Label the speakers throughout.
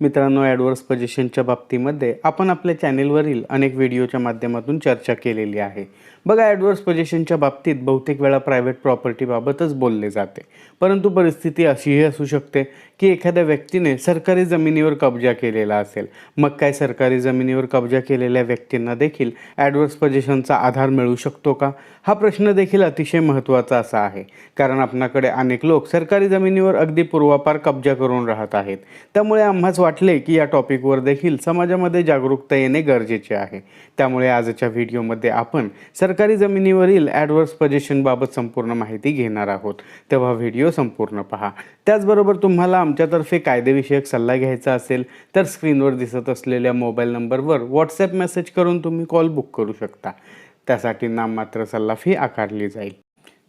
Speaker 1: मित्रांनो ॲडवर्स पोझिशनच्या बाबतीमध्ये आपण आपल्या चॅनेलवरील अनेक व्हिडिओच्या माध्यमातून चर्चा केलेली आहे. बघा ॲडवर्स पोझिशनच्या बाबतीत बहुतेक वेळा प्रायव्हेट प्रॉपर्टीबाबतच बोलले जाते. परंतु परिस्थिती अशीही असू शकते की एखाद्या व्यक्तीने सरकारी जमिनीवर कब्जा केलेला असेल. मग काय सरकारी जमिनीवर कब्जा केलेल्या व्यक्तींना देखील ॲडवर्स पोझिशनचा आधार मिळू शकतो का? हा प्रश्न देखील अतिशय महत्त्वाचा असा आहे. कारण आपणाकडे अनेक लोक सरकारी जमिनीवर अगदी पूर्वापार कब्जा करून राहत आहेत. त्यामुळे आम्हाच वाटले की या टॉपिकवर देखील समाजामध्ये जागरूकता येणे गरजेचे आहे. त्यामुळे आजच्या व्हिडिओमध्ये आपण सरकारी जमिनीवरील ॲडवर्स पजेशनबाबत संपूर्ण माहिती घेणार आहोत. तेव्हा व्हिडिओ संपूर्ण पहा. त्याचबरोबर तुम्हाला आमच्यातर्फे कायदेविषयक सल्ला घ्यायचा असेल तर स्क्रीनवर दिसत असलेल्या मोबाईल नंबरवर व्हॉट्सॲप मेसेज करून तुम्ही कॉल बुक करू शकता. त्यासाठी नाममात्र सल्ला फी आकारली जाईल.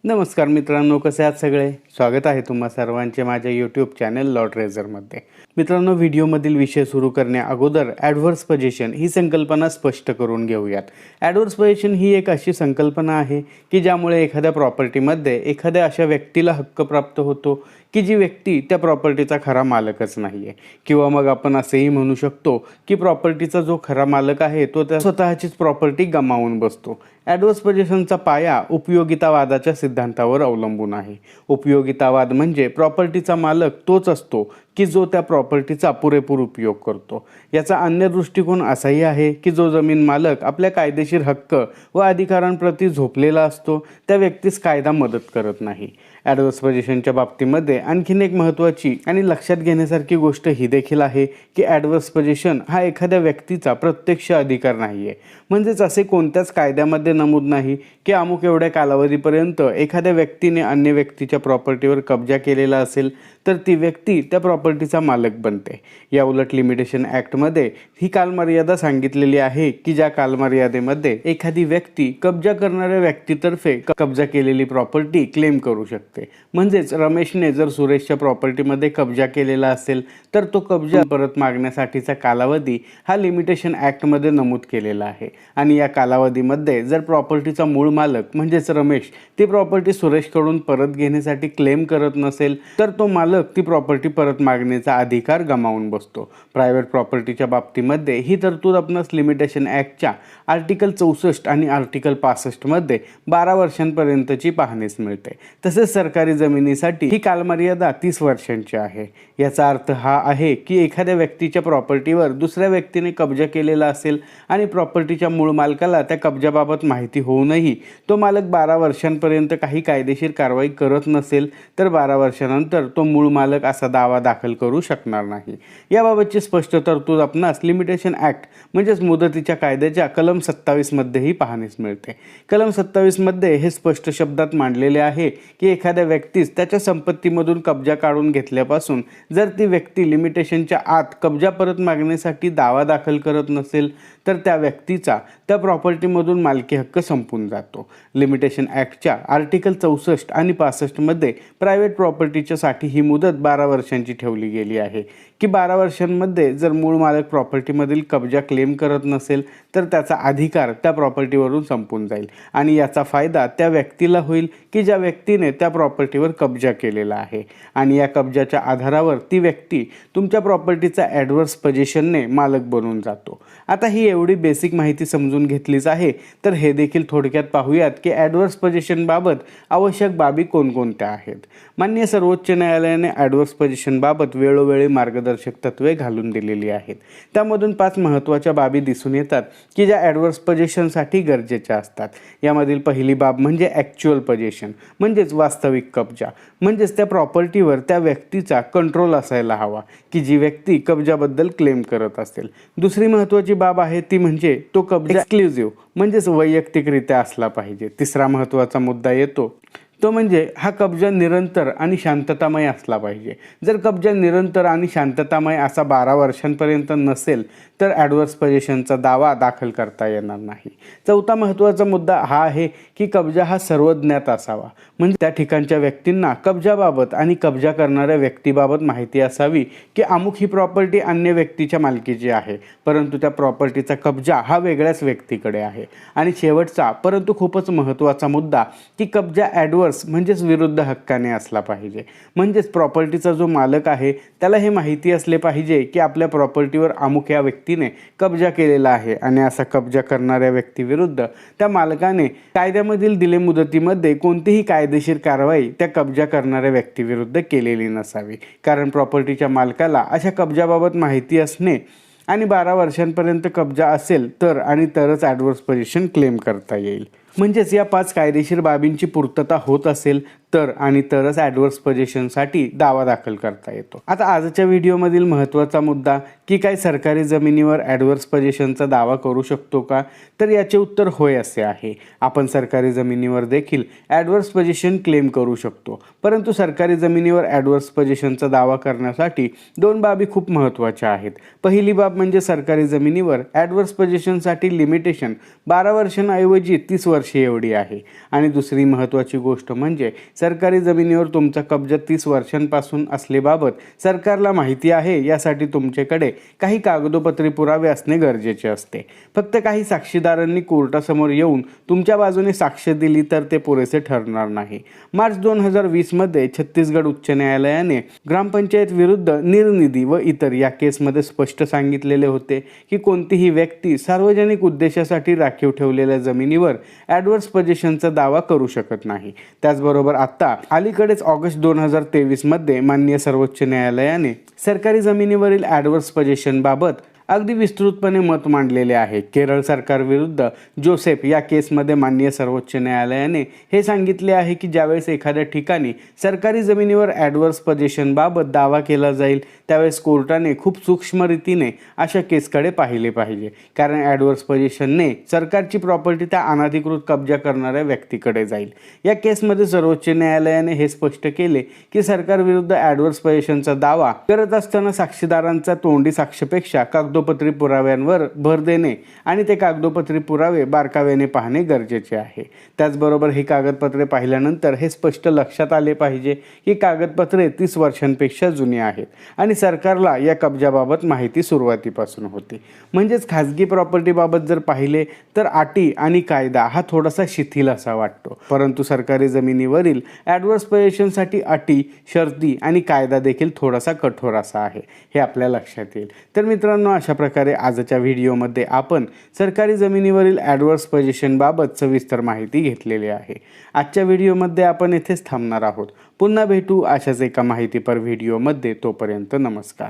Speaker 1: नमस्कार मित्रांनो कसे आहात सगळे? स्वागत आहे तुम्हा सर्वांचे माझ्या यूट्यूब चॅनल लॉट रेझरमध्ये मित्रांनो व्हिडिओमधील विषय सुरू करण्या अगोदर ॲडव्हर्स पोझिशन ही संकल्पना स्पष्ट करून घेऊयात. ॲडव्हर्स पोझिशन ही एक अशी संकल्पना आहे की ज्यामुळे एखाद्या प्रॉपर्टीमध्ये एखाद्या अशा व्यक्तीला हक्क प्राप्त होतो की जी व्यक्ती त्या प्रॉपर्टीचा खरा मालकच नाही आहे किंवा मग आपण असेही म्हणू शकतो की प्रॉपर्टीचा जो खरा मालक आहे तो त्या स्वतःचीच प्रॉपर्टी गमावून बसतो. ॲडवर्स पोजेशनचा पाया उपयोगितावादाच्या सिद्धांतावर अवलंबून आहे. उपयोगितावाद म्हणजे प्रॉपर्टीचा मालक तोच असतो की जो त्या प्रॉपर्टीचा पुरेपूर उपयोग करतो. याचा अन्य दृष्टिकोन असाही आहे की जो जमीन मालक आपल्या कायदेशीर हक्क व अधिकारांप्रती झोपलेला असतो त्या व्यक्तीस कायदा मदत करत नाही. ॲडव्हर्स पोझिशनच्या बाबतीमध्ये आणखीन एक महत्त्वाची आणि लक्षात घेण्यासारखी गोष्ट ही देखील आहे की ॲडव्हर्स पोझिशन हा एखाद्या व्यक्तीचा प्रत्यक्ष अधिकार नाही आहे म्हणजेच असे कोणत्याच कायद्यामध्ये नमूद नाही की अमुक एवढ्या कालावधीपर्यंत एखाद्या व्यक्तीने अन्य व्यक्तीच्या प्रॉपर्टीवर कब्जा केलेला असेल तर ती व्यक्ती त्या प्रॉपर्टीचा मालक बनते. या उलट लिमिटेशन ॲक्टमध्ये ही कालमर्यादा सांगितलेली आहे की ज्या कालमर्यादेमध्ये एखादी व्यक्ती कब्जा करणाऱ्या व्यक्तीतर्फे कब्जा केलेली प्रॉपर्टी क्लेम करू शकते. म्हणजेच रमेशने जर सुरेशच्या प्रॉपर्टीमध्ये कब्जा केलेला असेल तर तो कब्जा परत मागण्यासाठीचा कालावधी हा लिमिटेशन ॲक्टमध्ये नमूद केलेला आहे. आणि या कालावधीमध्ये जर प्रॉपर्टीचा मूळ मालक म्हणजेच रमेश ती प्रॉपर्टी सुरेशकडून परत घेण्यासाठी क्लेम करत नसेल तर तो मालक ती प्रॉपर्टी परत मागण्याचा अधिकार गमावून बसतो. प्रायव्हेट प्रॉपर्टीच्या बाबतीमध्ये ही तरतूद आपणास लिमिटेशन ॲक्टच्या आर्टिकल चौसष्ट आणि आर्टिकल पासष्टमध्ये बारा वर्षांपर्यंतची पाहणीस मिळते. तसेच सरकारी जमिनीसाठी ही कालमर्यादा तीस वर्षांची आहे. याचा अर्थ हा आहे की एखाद्या व्यक्तीच्या प्रॉपर्टीवर दुसऱ्या व्यक्तीने कब्जा केलेला असेल आणि प्रॉपर्टीच्या मूळ मालकाला त्या कब्जाबाबत माहिती होऊनही तो मालक बारा वर्षांपर्यंत काही कायदेशीर कारवाई करत नसेल तर बारा वर्षानंतर तो मूळ मालक असा दावा दाखल करू शकणार नाही. याबाबतची स्पष्ट तरतूद आपणास लिमिटेशन ॲक्ट म्हणजेच मुदतीच्या कायद्याच्या कलम सत्तावीसमध्येही पाहण्यास मिळते. कलम सत्तावीसमध्ये हे स्पष्ट शब्दात मांडलेले आहे की एखाद्या एखाद्या व्यक्तीस त्याच्या संपत्तीमधून कब्जा काढून घेतल्यापासून जर ती व्यक्ती लिमिटेशनच्या आत कब्जा परत मागण्यासाठी दावा दाखल करत नसेल तर त्या व्यक्तीचा त्या प्रॉपर्टीमधून मालकी हक्क संपून जातो. लिमिटेशन ॲक्टच्या आर्टिकल चौसष्ट आणि पासष्टमध्ये प्रायव्हेट प्रॉपर्टीच्यासाठी ही मुदत बारा वर्षांची ठेवली गेली आहे. की बारा वर्षांमध्ये जर मूळ मालक प्रॉपर्टीमधील कब्जा क्लेम करत नसेल तर त्याचा अधिकार त्या प्रॉपर्टीवरून संपून जाईल. आणि याचा फायदा त्या व्यक्तीला होईल की ज्या व्यक्तीने त्या प्रॉपर्टीवर कब्जा केलेला आहे. आणि या कब्जाच्या आधारावर ती व्यक्ती तुमच्या प्रॉपर्टीचा ॲडव्हर्स पजेशनने मालक बनून जातो. आता ही एवढी बेसिक माहिती समजून घेतलीच आहे. तर हे देखील थोडक्यात पाहूयात की ॲडव्हर्स पोझिशनबाबत आवश्यक बाबी कोणकोणत्या आहेत? मान्य सर्वोच्च न्यायालयाने ॲडव्हर्स पोझिशनबाबत वेळोवेळी मार्गदर्शक तत्वे घालून दिलेली आहेत. त्यामधून पाच महत्त्वाच्या बाबी दिसून येतात की ज्या ॲडव्हर्स पोझिशनसाठी गरजेच्या असतात. यामधील पहिली बाब म्हणजे ॲक्च्युअल पोझिशन म्हणजेच वास्तविक कब्जा म्हणजेच त्या प्रॉपर्टीवर त्या व्यक्तीचा कंट्रोल असायला हवा की जी व्यक्ती कब्जाबद्दल क्लेम करत असेल. दुसरी महत्त्वाची बाब आहे ती म्हणजे तो कब्जा एक्सक्लुझिव्ह म्हणजेच वैयक्तिकरित्या असला पाहिजे. तिसरा महत्त्वाचा मुद्दा येतो. तो म्हणजे हा कब्जा निरंतर आणि शांततामय असला पाहिजे. जर कब्जा निरंतर आणि शांततामय असा बारा वर्षांपर्यंत नसेल तर ॲडव्हर्स पोझिशनचा दावा दाखल करता येणार नाही. चौथा महत्त्वाचा मुद्दा हा आहे की कब्जा हा सर्वज्ञात असावा. म्हणजे त्या ठिकाणच्या व्यक्तींना कब्जाबाबत आणि कब्जा करणाऱ्या व्यक्तीबाबत माहिती असावी की अमुक ही प्रॉपर्टी अन्य व्यक्तीच्या मालकीची आहे परंतु त्या प्रॉपर्टीचा कब्जा हा वेगळ्याच व्यक्तीकडे आहे. आणि शेवटचा परंतु खूपच महत्त्वाचा मुद्दा की कब्जा ॲडवर्स रिव्हर्स म्हणजेच विरुद्ध हक्काने असला पाहिजे. म्हणजेच प्रॉपर्टीचा जो मालक आहे त्याला हे माहिती असले पाहिजे की आपल्या प्रॉपर्टीवर अमुक या व्यक्तीने कब्जा केलेला आहे आणि असा कब्जा करणाऱ्या व्यक्तीविरुद्ध त्या मालकाने कायद्यामधील दिले मुदतीमध्ये कोणतीही कायदेशीर कारवाई त्या कब्जा करणाऱ्या व्यक्तीविरुद्ध केलेली नसावी. कारण प्रॉपर्टीच्या मालकाला अशा कब्जाबाबत माहिती असणे आणि बारा वर्षांपर्यंत कब्जा असेल तर आणि तरच ॲडव्हर्स पोझिशन क्लेम करता येईल. म्हणजेच या पाच कायदेशीर बाबींची पूर्तता होत असेल तर आणि तरच ॲडव्हर्स पोजेशनसाठी दावा दाखल करता येतो. आता आजच्या व्हिडिओमधील महत्त्वाचा मुद्दा की काय सरकारी जमिनीवर ॲडव्हर्स पोजेशनचा दावा करू शकतो का? तर याचे उत्तर होय असे आहे. आपण सरकारी जमिनीवर देखील ॲडव्हर्स पोजेशन क्लेम करू शकतो. परंतु सरकारी जमिनीवर ॲडव्हर्स पोजेशनचा दावा करण्यासाठी दोन बाबी खूप महत्त्वाच्या आहेत. पहिली बाब म्हणजे सरकारी जमिनीवर ॲडव्हर्स पोजेशनसाठी लिमिटेशन बारा वर्षांऐवजी तीस वर्ष एवढी आहे. आणि दुसरी महत्त्वाची गोष्ट म्हणजे सरकारी जमिनीवर तुमचा कब्जा तीस वर्षांपासून असलेबाबत सरकारला माहिती आहे यासाठी तुमच्याकडे काही कागदोपत्री पुरावे असणे गरजेचे असते. फक्त काही साक्षीदारांनी कोर्टासमोर येऊन तुमच्या बाजूने साक्ष दिली तर ते पुरेसे ठरणार नाही. मार्च दोन हजार वीसमध्ये छत्तीसगड उच्च न्यायालयाने ग्रामपंचायत विरुद्ध निर्निधी व इतर या केसमध्ये स्पष्ट सांगितलेले होते की कोणतीही व्यक्ती सार्वजनिक उद्देशासाठी राखीव ठेवलेल्या जमिनीवर ॲडवर्स पोझिशनचा दावा करू शकत नाही. त्याचबरोबर आत्ता अलीकडेच ऑगस्ट दोन हजार तेवीसमध्ये माननीय सर्वोच्च न्यायालयाने सरकारी जमिनीवरील ॲडवर्स पोझिशनबाबत अगदी विस्तृतपणे मत मांडलेले आहे. केरळ सरकारविरुद्ध जोसेफ या केसमध्ये माननीय सर्वोच्च न्यायालयाने हे सांगितले आहे की ज्यावेळेस एखाद्या ठिकाणी सरकारी जमिनीवर ॲडव्हर्स पजेशनबाबत दावा केला जाईल त्यावेळेस कोर्टाने खूप सूक्ष्मरीतीने अशा केसकडे पाहिले पाहिजे. कारण ॲडव्हर्स पजेशनने सरकारची प्रॉपर्टी त्या अनधिकृत कब्जा करणाऱ्या व्यक्तीकडे जाईल. या केसमध्ये सर्वोच्च न्यायालयाने हे स्पष्ट केले की सरकारविरुद्ध ॲडव्हर्स पजेशनचा दावा करत असताना साक्षीदारांचा तोंडी साक्षीपेक्षा कागदोपत्री पुराव्यांवर भर देणे आणि ते कागदोपत्री पुरावे बारकाव्याने पाहणे गरजेचे आहे. त्याचबरोबर ही कागदपत्रे पाहिल्यानंतर हे स्पष्ट लक्षात आले पाहिजे की कागदपत्रे तीस वर्षांपेक्षा जुनी आहेत आणि सरकारला या कब्जाबाबत माहिती सुरुवातीपासून होती. म्हणजेच खाजगी प्रॉपर्टीबाबत जर पाहिले तर अटी आणि कायदा हा थोडासा शिथिल असा वाटतो. परंतु सरकारी जमिनीवरील ॲडव्हर्स पोझिशनसाठी अटी शर्ती आणि कायदा देखील थोडासा कठोर असा आहे हे आपल्या लक्षात येईल. तर मित्रांनो अशा प्रकारे आजच्या व्हिडिओमध्ये आपण सरकारी जमिनीवरील ॲडव्हर्स पोझिशनबाबत सविस्तर माहिती घेतलेली आहे. आजच्या व्हिडिओमध्ये आपण येथेच थांबणार आहोत. पुन्हा भेटू अशाच एका माहितीपर व्हिडिओमध्ये. तोपर्यंत नमस्कार.